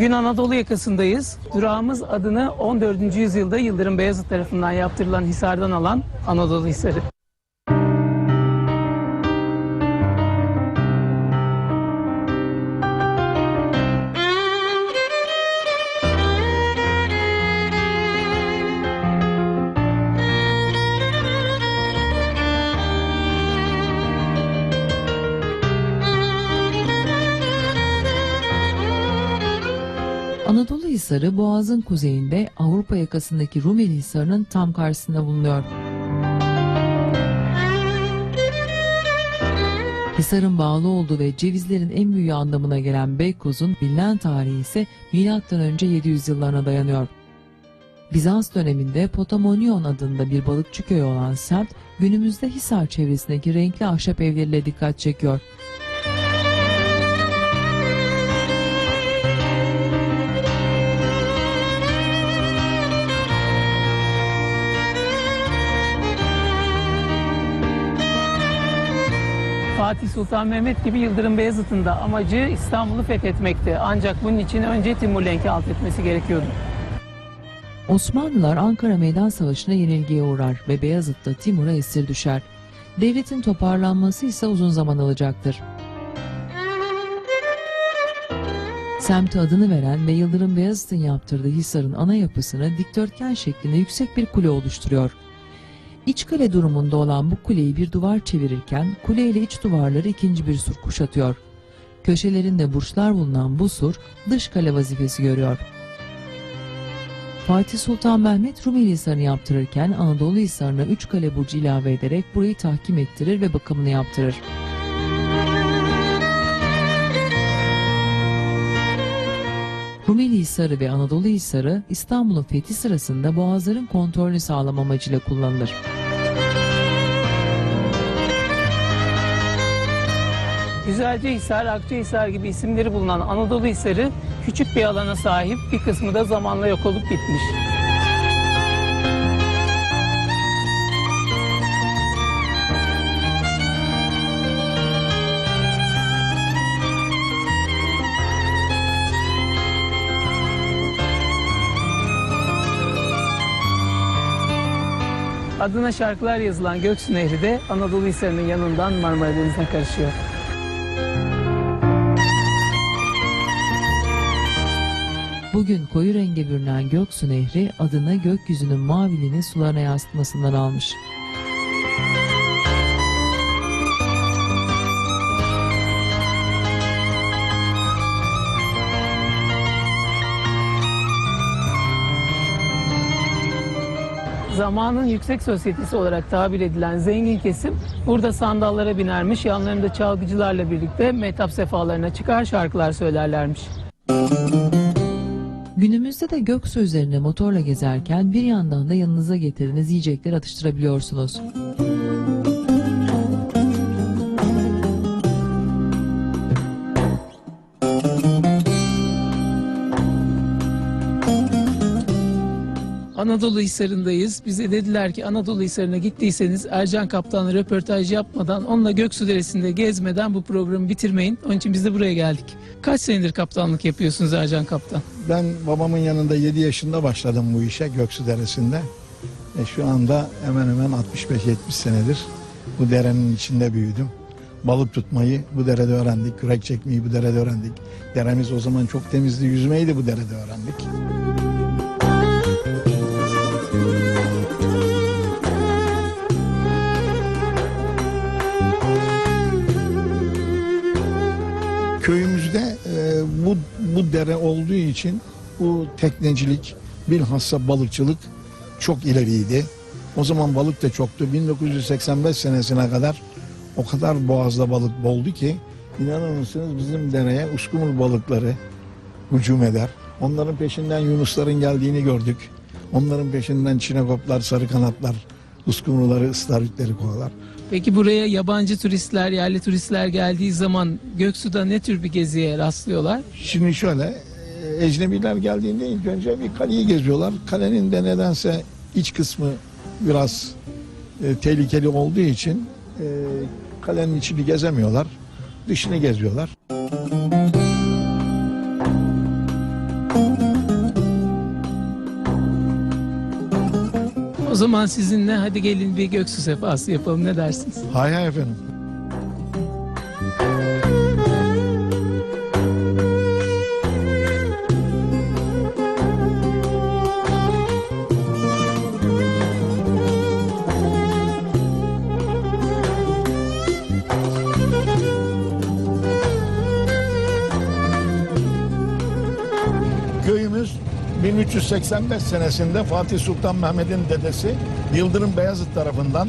Bugün Anadolu yakasındayız. Durağımız adını 14. yüzyılda Yıldırım Beyazıt tarafından yaptırılan Hisar'dan alan Anadolu Hisarı. Anadolu Hisarı Boğaz'ın kuzeyinde Avrupa yakasındaki Rumeli Hisarı'nın tam karşısında bulunuyor. Hisar'ın bağlı olduğu ve cevizlerin en büyüğü anlamına gelen Beykoz'un bilinen tarihi ise M.Ö. 700 yıllarına dayanıyor. Bizans döneminde Potamonion adında bir balıkçı köyü olan semt, günümüzde Hisar çevresindeki renkli ahşap evleriyle dikkat çekiyor. Sultan Mehmet gibi Yıldırım Beyazıt'ın da amacı İstanbul'u fethetmekti. Ancak bunun için önce Timurlenk'i alt etmesi gerekiyordu. Osmanlılar Ankara Meydan Savaşı'na yenilgiye uğrar ve Beyazıt'ta Timur'a esir düşer. Devletin toparlanması ise uzun zaman alacaktır. Semte adını veren ve Yıldırım Beyazıt'ın yaptırdığı Hisar'ın ana yapısını dikdörtgen şeklinde yüksek bir kule oluşturuyor. İç kale durumunda olan bu kuleyi bir duvar çevirirken kule ile iç duvarları ikinci bir sur kuşatıyor. Köşelerinde burçlar bulunan bu sur dış kale vazifesi görüyor. Fatih Sultan Mehmet Rumeli Hisarı'nı yaptırırken Anadolu Hisarı'na 3 kale burcu ilave ederek burayı tahkim ettirir ve bakımını yaptırır. Hisarı ve Anadolu Hisarı İstanbul'un fethi sırasında boğazların kontrolünü sağlam amacıyla kullanılır. Güzelce Hisar, Akçahisar gibi isimleri bulunan Anadolu Hisarı küçük bir alana sahip, bir kısmı da zamanla yok olup gitmiş. Adına şarkılar yazılan Göksu Nehri de Anadolu Hisarı'nın yanından Marmara Denizi'ne karışıyor. Bugün koyu renge bürünen Göksu Nehri adını gökyüzünün maviliğini sularına yansıtmasından almış. Zamanın yüksek sosyetesi olarak tabir edilen zengin kesim burada sandallara binermiş, yanlarında çalgıcılarla birlikte metap sefalarına çıkar şarkılar söylerlermiş. Günümüzde de Göksu üzerine motorla gezerken bir yandan da yanınıza getirdiğiniz yiyecekler atıştırabiliyorsunuz. Anadolu Hisarı'ndayız. Bize dediler ki Anadolu Hisarı'na gittiyseniz Ercan Kaptan'la röportaj yapmadan, onunla Göksu Deresi'nde gezmeden bu programı bitirmeyin. Onun için biz de buraya geldik. Kaç senedir kaptanlık yapıyorsunuz Ercan Kaptan? Ben babamın yanında 7 yaşında başladım bu işe Göksu Deresi'nde. E şu anda hemen hemen 65-70 senedir bu derenin içinde büyüdüm. Balık tutmayı bu derede öğrendik, kürek çekmeyi bu derede öğrendik. Deremiz o zaman çok temizdi, yüzmeyi de bu derede öğrendik. Köyümüzde e, bu bu dere olduğu için bu teknecilik bilhassa balıkçılık çok ileriydi. O zaman balık da çoktu. 1985 senesine kadar o kadar boğazda balık boldu ki inanır mısınız bizim dereye uskumru balıkları hücum eder. Onların peşinden yunusların geldiğini gördük. Onların peşinden çinekoplar, sarı kanatlar, uskumruları, ıslarutları koyarlar. Peki buraya yabancı turistler, yerli turistler geldiği zaman Göksu'da ne tür bir geziye rastlıyorlar? Şimdi şöyle, e, ecnebiler geldiğinde ilk önce bir kaleyi geziyorlar. Kalenin de nedense iç kısmı biraz e, tehlikeli olduğu için e, kalenin içini gezemiyorlar. Dışını geziyorlar. Zaman sizinle hadi gelin bir göksu sefası yapalım ne dersiniz? Hay hay efendim. 1385 senesinde Fatih Sultan Mehmet'in dedesi Yıldırım Beyazıt tarafından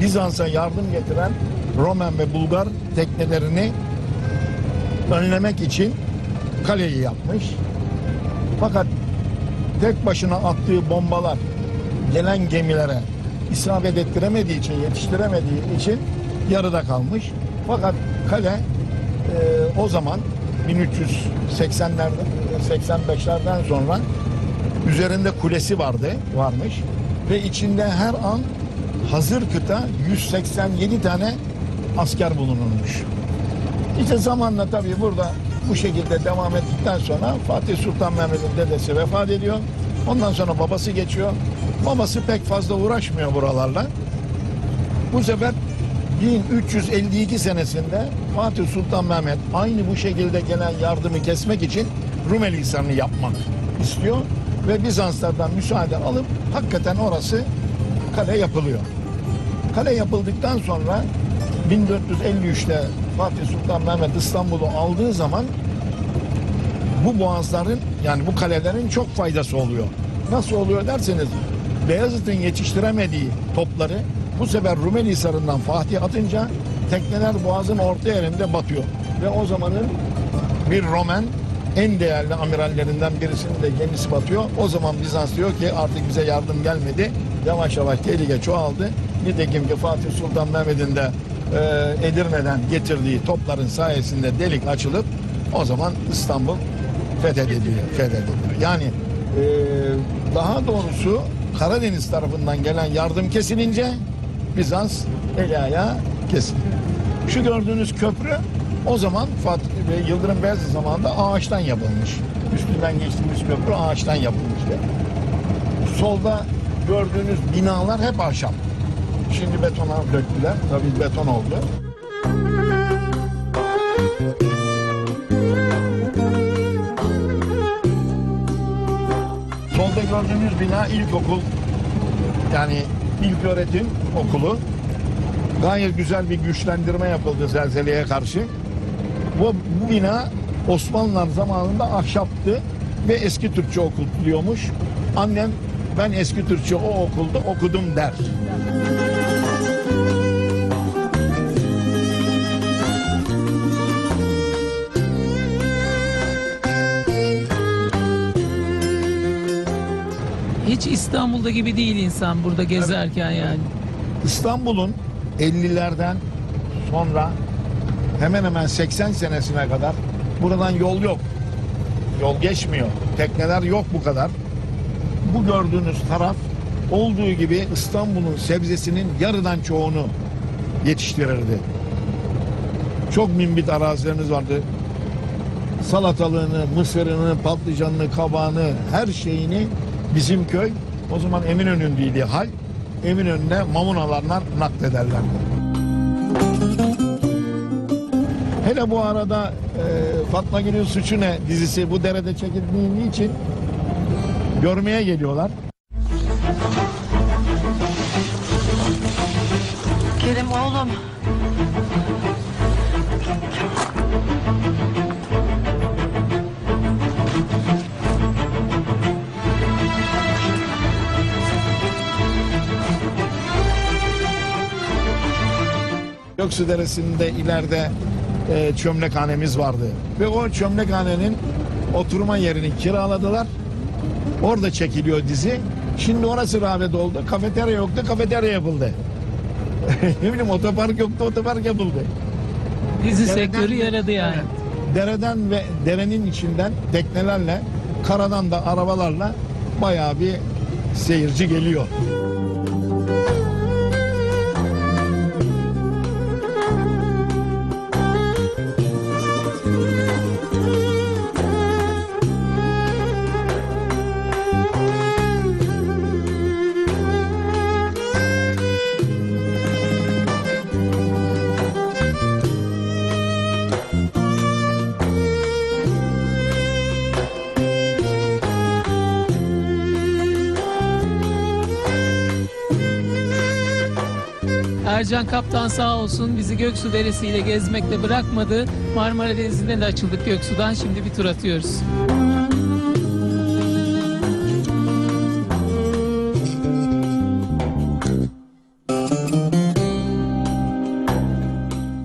Bizans'a yardım getiren Roman ve Bulgar teknelerini önlemek için kaleyi yapmış. Fakat tek başına attığı bombalar gelen gemilere isabet ettiremediği için, yetiştiremediği için yarıda kalmış. Fakat kale e, o zaman 1380'lerden 85'lerden sonra üzerinde kulesi vardı, varmış ve içinde her an hazır kıta 187 tane asker bulunurmuş. İşte zamanla tabii burada bu şekilde devam ettikten sonra Fatih Sultan Mehmet'in dedesi vefat ediyor. Ondan sonra babası geçiyor. Babası pek fazla uğraşmıyor buralarla. Bu sefer 1352 senesinde Fatih Sultan Mehmet aynı bu şekilde gelen yardımı kesmek için Rumeli Hisarı'nı yapmak istiyor ve Bizanslardan müsaade alıp hakikaten orası kale yapılıyor. Kale yapıldıktan sonra 1453'te Fatih Sultan Mehmet İstanbul'u aldığı zaman bu boğazların yani bu kalelerin çok faydası oluyor. Nasıl oluyor derseniz Beyazıt'ın yetiştiremediği topları bu sefer Rumeli Hisarı'ndan Fatih atınca tekneler boğazın orta yerinde batıyor. Ve o zamanın bir Roman en değerli amirallerinden birisinin de gemisi batıyor. O zaman Bizans diyor ki artık bize yardım gelmedi. Yavaş yavaş tehlike çoğaldı. Nitekim ki Fatih Sultan Mehmet'in de e, Edirne'den getirdiği topların sayesinde delik açılıp o zaman İstanbul fethediliyor. fethediliyor. Yani e, daha doğrusu Karadeniz tarafından gelen yardım kesilince Bizans eli ayağı kesildi. Şu gördüğünüz köprü o zaman Fatih ve Yıldırım Beyazıt zamanında ağaçtan yapılmış. Üstünden geçtiğimiz köprü ağaçtan yapılmıştı. Solda gördüğünüz binalar hep ahşap. Şimdi betona döktüler. Tabii beton oldu. Solda gördüğünüz bina ilkokul. Yani ilk öğretim okulu. Gayet güzel bir güçlendirme yapıldı zelzeleye karşı. Bu, bu bina Osmanlılar zamanında ahşaptı ve eski Türkçe okutuluyormuş. Annem ben eski Türkçe o okulda okudum der. Hiç İstanbul'da gibi değil insan burada gezerken yani. İstanbul'un 50'lerden sonra hemen hemen 80 senesine kadar buradan yol yok. Yol geçmiyor. Tekneler yok bu kadar. Bu gördüğünüz taraf olduğu gibi İstanbul'un sebzesinin yarıdan çoğunu yetiştirirdi. Çok mimbit arazileriniz vardı. Salatalığını, mısırını, patlıcanını, kabağını, her şeyini bizim köy o zaman Eminönü'ndeydi hal. Eminönü'ne mamunalarla naklederlerdi. Hele bu arada e, Fatma Gül'ün Suçu Ne dizisi bu derede çekildiği için görmeye geliyorlar. Kerim oğlum. Göksu Deresi'nde ileride e, çömlekhanemiz vardı. Ve o çömlekhanenin oturma yerini kiraladılar. Orada çekiliyor dizi. Şimdi orası rağbet oldu. Kafeterya yoktu, kafeterya yapıldı. ne bileyim otopark yoktu, otopark yapıldı. Dizi Dereden- sektörü yaradı yani. Evet. Dereden ve derenin içinden teknelerle, karadan da arabalarla bayağı bir seyirci geliyor. Ercan Kaptan sağ olsun bizi Göksu Deresi ile gezmekte bırakmadı. Marmara Denizi'nde de açıldık Göksu'dan. Şimdi bir tur atıyoruz.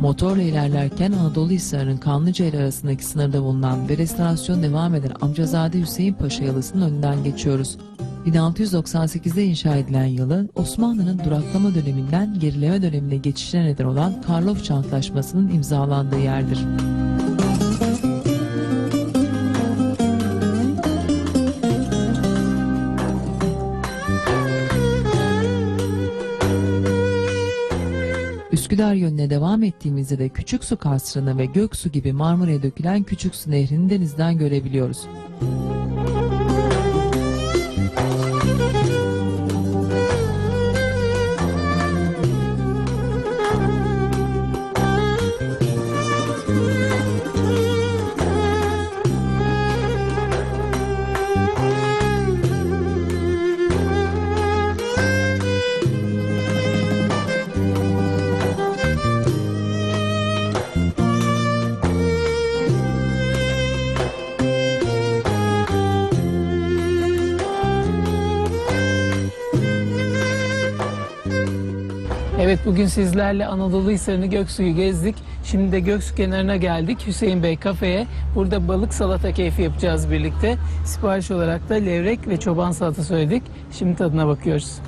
Motorla ilerlerken Anadolu Hisarı'nın Kanlıca ile arasındaki sınırda bulunan ve restorasyon devam eden Amcazade Hüseyin Paşa yalısının önünden geçiyoruz. 1698'de inşa edilen yalı, Osmanlı'nın duraklama döneminden gerileme dönemine geçişine neden olan Karlofça Antlaşması'nın imzalandığı yerdir. Üsküdar yönüne devam ettiğimizde de Küçük Su Kasrı'nı ve Göksu gibi Marmara'ya dökülen Küçük Su Nehri'ni denizden görebiliyoruz. Bugün sizlerle Anadolu Hisarı'nı Göksu'yu gezdik. Şimdi de Göksu kenarına geldik. Hüseyin Bey kafeye. Burada balık salata keyfi yapacağız birlikte. Sipariş olarak da levrek ve çoban salata söyledik. Şimdi tadına bakıyoruz.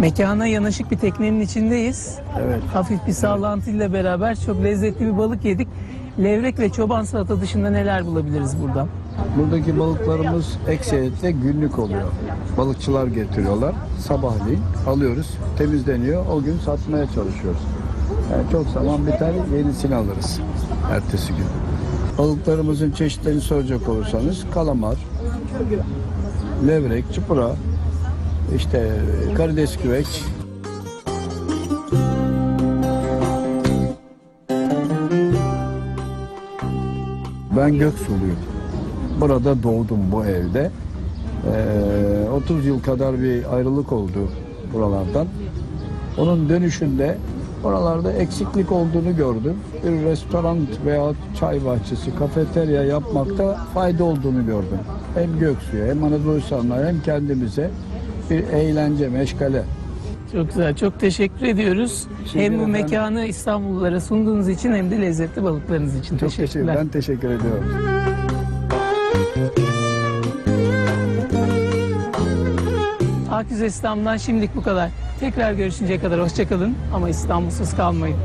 Mekana yanaşık bir teknenin içindeyiz. Evet. Hafif bir sallantıyla beraber çok lezzetli bir balık yedik. Levrek ve çoban salata dışında neler bulabiliriz burada? Buradaki balıklarımız ekseriyetle günlük oluyor. Balıkçılar getiriyorlar. Sabahleyin alıyoruz, temizleniyor. O gün satmaya çalışıyoruz. Yani çok zaman biter, yenisini alırız ertesi gün. Balıklarımızın çeşitlerini soracak olursanız kalamar, levrek, çupra, işte karides güveç, Ben Göksuluyum. Burada doğdum bu evde. Ee, 30 yıl kadar bir ayrılık oldu buralardan. Onun dönüşünde oralarda eksiklik olduğunu gördüm. Bir restoran veya çay bahçesi, kafeterya yapmakta fayda olduğunu gördüm. Hem Göksu'ya hem Anadolu insanlara hem kendimize bir eğlence, meşgale. Çok güzel. Çok teşekkür ediyoruz. Şimdi hem bu efendim- mekanı İstanbullulara sunduğunuz için hem de lezzetli balıklarınız için. Çok teşekkür, Teşekkürler. ben teşekkür ediyorum. Aküz İslam'dan şimdilik bu kadar. Tekrar görüşünceye kadar hoşçakalın ama İstanbulsuz kalmayın.